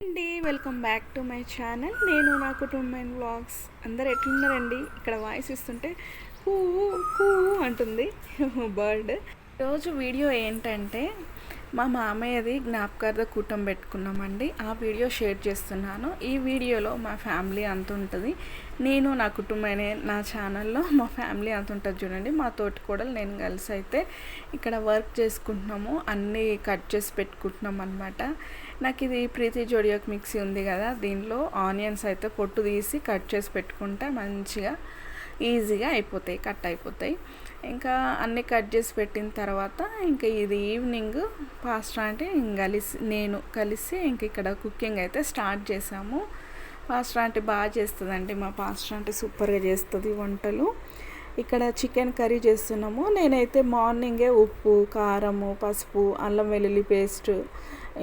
అండి welcome back to my channel. నేను నా కుటుంబం వ్లాగ్స్ అందరు ఎట్లున్నారండి? ఇక్కడ వాయిస్ ఇస్తుంటే కూ కూ అంటుంది. బర్డ్. రోజు వీడియో ఏంటంటే మా మామయ్యది జ్ఞాపకార్థ కూటం పెట్టుకున్నామండి. ఆ వీడియో షేర్ చేస్తున్నాను. ఈ వీడియోలో మా ఫ్యామిలీ అంత ఉంటుంది. నేను నా కుటుంబమే నా ఛానల్లో మా ఫ్యామిలీ అంత ఉంటుంది చూడండి. మా తోటి కూడా నేను కలిసి అయితే ఇక్కడ వర్క్ చేసుకుంటున్నాము. అన్నీ కట్ చేసి పెట్టుకుంటున్నాం అనమాట నాకు ఇది ప్రీతి జోడియోక్ మిక్సీ ఉంది కదా దీనిలో ఆనియన్స్ అయితే పొట్టు తీసి కట్ చేసి పెట్టుకుంటా మంచిగా ఈజీగా అయిపోతాయి కట్ అయిపోతాయి. ఇంకా అన్నీ కట్ చేసి పెట్టిన తర్వాత ఇంకా ఇది ఈవినింగ్ పాస్టా అంటే కలిసి నేను కలిసి ఇంక ఇక్కడ కుకింగ్ అయితే స్టార్ట్ చేసాము. పాస్టా అంటే బాగా చేస్తుందండి మా పాస్టా అంటే సూపర్గా చేస్తుంది వంటలు. ఇక్కడ చికెన్ కర్రీ చేస్తున్నాము. నేనైతే మార్నింగే ఉప్పు కారము పసుపు అల్లం వెల్లుల్లి పేస్ట్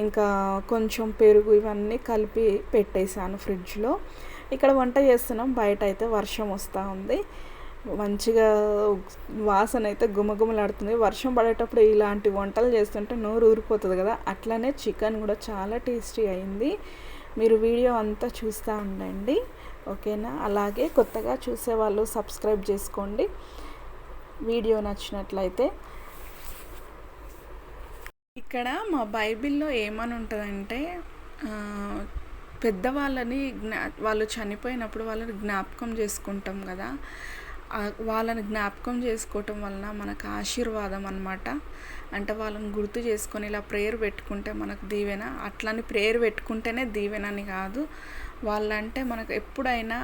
ఇంకా కొంచెం పెరుగు ఇవన్నీ కలిపి పెట్టేశాను ఫ్రిడ్జ్లో. ఇక్కడ వంట చేస్తున్నాం. బయట అయితే వర్షం వస్తూ ఉంది. మంచిగా వాసన అయితే గుమగుమలాడుతుంది. వర్షం పడేటప్పుడు ఇలాంటి వంటలు చేస్తుంటే నోరు ఊరిపోతుంది కదా. అట్లనే చికెన్ కూడా చాలా టేస్టీ అయింది. మీరు వీడియో అంతా చూస్తూ ఉండండి. ఓకేనా? అలాగే కొత్తగా చూసేవాళ్ళు సబ్స్క్రైబ్ చేసుకోండి. వీడియో నచ్చినట్లయితే. ఇక్కడ మా బైబిల్లో ఏమని ఉంటుందంటే పెద్దవాళ్ళని జ్ఞా వాళ్ళు చనిపోయినప్పుడు వాళ్ళని జ్ఞాపకం చేసుకుంటాం కదా. వాళ్ళని జ్ఞాపకం చేసుకోవటం వలన మనకు ఆశీర్వాదం అనమాట అంటే వాళ్ళని గుర్తు చేసుకొని ఇలా ప్రేయర్ పెట్టుకుంటే మనకు దీవెన అట్లని ప్రేయర్ పెట్టుకుంటేనే దీవెన అని కాదు. వాళ్ళంటే మనకు ఎప్పుడైనా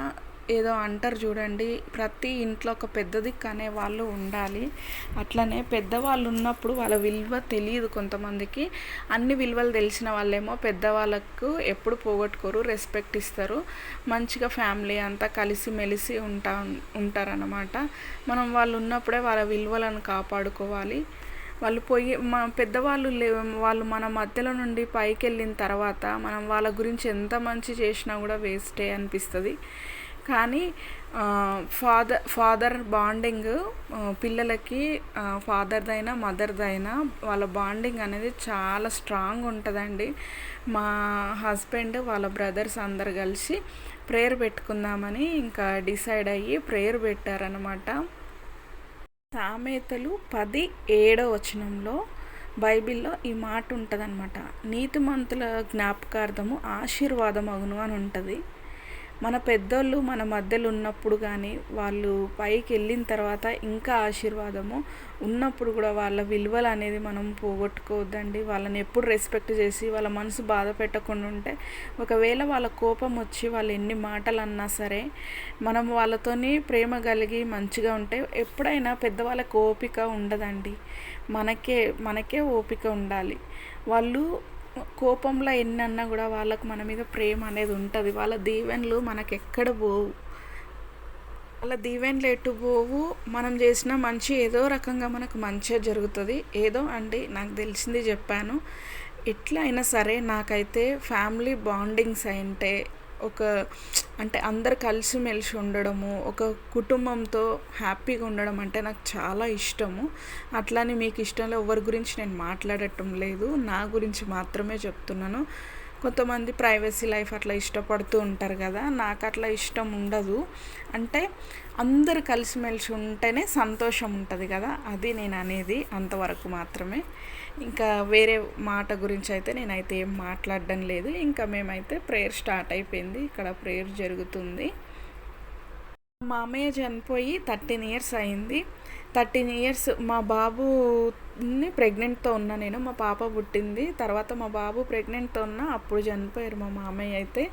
ఏదో అంటారు చూడండి ప్రతి ఇంట్లో ఒక పెద్దది కనే అనే వాళ్ళు ఉండాలి. అట్లనే పెద్దవాళ్ళు ఉన్నప్పుడు వాళ్ళ విలువ తెలియదు కొంతమందికి. అన్ని విలువలు తెలిసిన వాళ్ళేమో పెద్దవాళ్ళకు ఎప్పుడు పోగొట్టుకోరు రెస్పెక్ట్ ఇస్తారు. మంచిగా ఫ్యామిలీ అంతా కలిసి మెలిసి ఉంటా ఉంటారన్నమాట. మనం వాళ్ళు ఉన్నప్పుడే వాళ్ళ విలువలను కాపాడుకోవాలి. వాళ్ళు పోయి మా పెద్దవాళ్ళు లే వాళ్ళు మన మధ్యలో నుండి పైకి వెళ్ళిన తర్వాత మనం వాళ్ళ గురించి ఎంత మంచి చేసినా కూడా వేస్టే అనిపిస్తుంది. కానీ ఫాదర్ ఫాదర్ బాండింగ్ పిల్లలకి ఫాదర్దైనా మదర్దైనా వాళ్ళ బాండింగ్ అనేది చాలా స్ట్రాంగ్ ఉంటుందండి. మా హస్బెండ్ వాళ్ళ బ్రదర్స్ అందరు కలిసి ప్రేయర్ పెట్టుకుందామని ఇంకా డిసైడ్ అయ్యి ప్రేయర్ పెట్టారనమాట సామెతలు పది ఏడో వచనంలో బైబిల్లో ఈ మాట ఉంటుందన్నమాట. నీతిమంతుల జ్ఞాపకార్థము ఆశీర్వాదం అగును అని ఉంటుంది. మన పెద్దోళ్ళు మన మధ్యలో ఉన్నప్పుడు కానీ వాళ్ళు పైకి వెళ్ళిన తర్వాత ఇంకా ఆశీర్వాదము ఉన్నప్పుడు కూడా వాళ్ళ విలువలు అనేది మనం పోగొట్టుకోవద్దండి. వాళ్ళని ఎప్పుడు రెస్పెక్ట్ చేసి వాళ్ళ మనసు బాధ పెట్టకుండా ఉంటే ఒకవేళ వాళ్ళ కోపం వచ్చి వాళ్ళు ఎన్ని మాటలు అన్నా సరే మనం వాళ్ళతోని ప్రేమ కలిగి మంచిగా ఉంటే ఎప్పుడైనా పెద్దవాళ్ళకి ఓపిక ఉండదండి. మనకే మనకే ఓపిక ఉండాలి. వాళ్ళు కోపంలో ఎన్ని అన్నా కూడా వాళ్ళకు మన మీద ప్రేమ అనేది ఉంటుంది. వాళ్ళ దీవెనలు మనకు ఎక్కడ పోవు? వాళ్ళ దీవెనలు ఎటు పోవు? మనం చేసిన మంచి ఏదో రకంగా మనకు మంచిగా జరుగుతుంది. ఏదో అండి నాకు తెలిసింది చెప్పాను. ఎట్లా అయినా సరే నాకైతే ఫ్యామిలీ బాండింగ్స్ అంటే ఒక అంటే అందరు కలిసిమెలిసి ఉండడము ఒక కుటుంబంతో హ్యాపీగా ఉండడం అంటే నాకు చాలా ఇష్టము. అట్లానే మీకు ఇష్టంలో ఎవరి గురించి నేను మాట్లాడటం లేదు. నా గురించి మాత్రమే చెప్తున్నాను. కొంతమంది ప్రైవసీ లైఫ్ అట్లా ఇష్టపడుతూ ఉంటారు కదా నాకు అట్లా ఇష్టం ఉండదు. అంటే అందరు కలిసిమెలిసి ఉంటేనే సంతోషం ఉంటుంది కదా అది నేను అనేది అంతవరకు మాత్రమే. ఇంకా వేరే మాట గురించి అయితే నేనైతే ఏం మాట్లాడడం లేదు. ఇంకా మేమైతే ప్రేయర్ స్టార్ట్ అయిపోయింది. ఇక్కడ ప్రేయర్ జరుగుతుంది. మా అమ్మయ్య చనిపోయి థర్టీన్ ఇయర్స్ అయింది. థర్టీన్ ఇయర్స్ మా బాబుని ప్రెగ్నెంట్తో ఉన్నా నేను మా పాప పుట్టింది. తర్వాత మా బాబు ప్రెగ్నెంట్తో ఉన్నా అప్పుడు చనిపోయారు మా మామయ్య అయితే.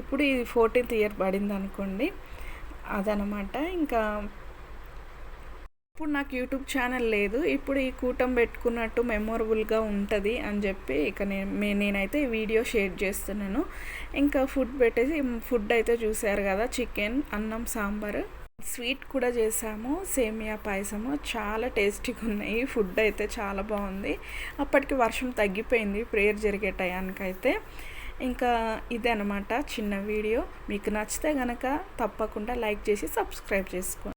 ఇప్పుడు ఇది ఫోర్టీన్త్ ఇయర్ పడింది అనుకోండి అదనమాట. ఇంకా ఇప్పుడు నాకు యూట్యూబ్ ఛానల్ లేదు. ఇప్పుడు ఈ కూటం పెట్టుకున్నట్టు మెమొరబుల్గా ఉంటుంది అని చెప్పి ఇక నేను నేనైతే వీడియో షేర్ చేస్తున్నాను. ఇంకా ఫుడ్ పెట్టేసి ఫుడ్ అయితే చూసారు కదా చికెన్ అన్నం సాంబార్. స్వీట్ కూడా చేసాము సేమియా పాయసము. చాలా టేస్టీగా ఉన్నాయి. ఫుడ్ అయితే చాలా బాగుంది. అప్పటికి వర్షం తగ్గిపోయింది ప్రేయర్ జరిగే టయానికైతే. ఇంకా ఇదే అనమాట చిన్న వీడియో. మీకు నచ్చితే కనుక తప్పకుండా లైక్ చేసి సబ్స్క్రైబ్ చేసుకోండి.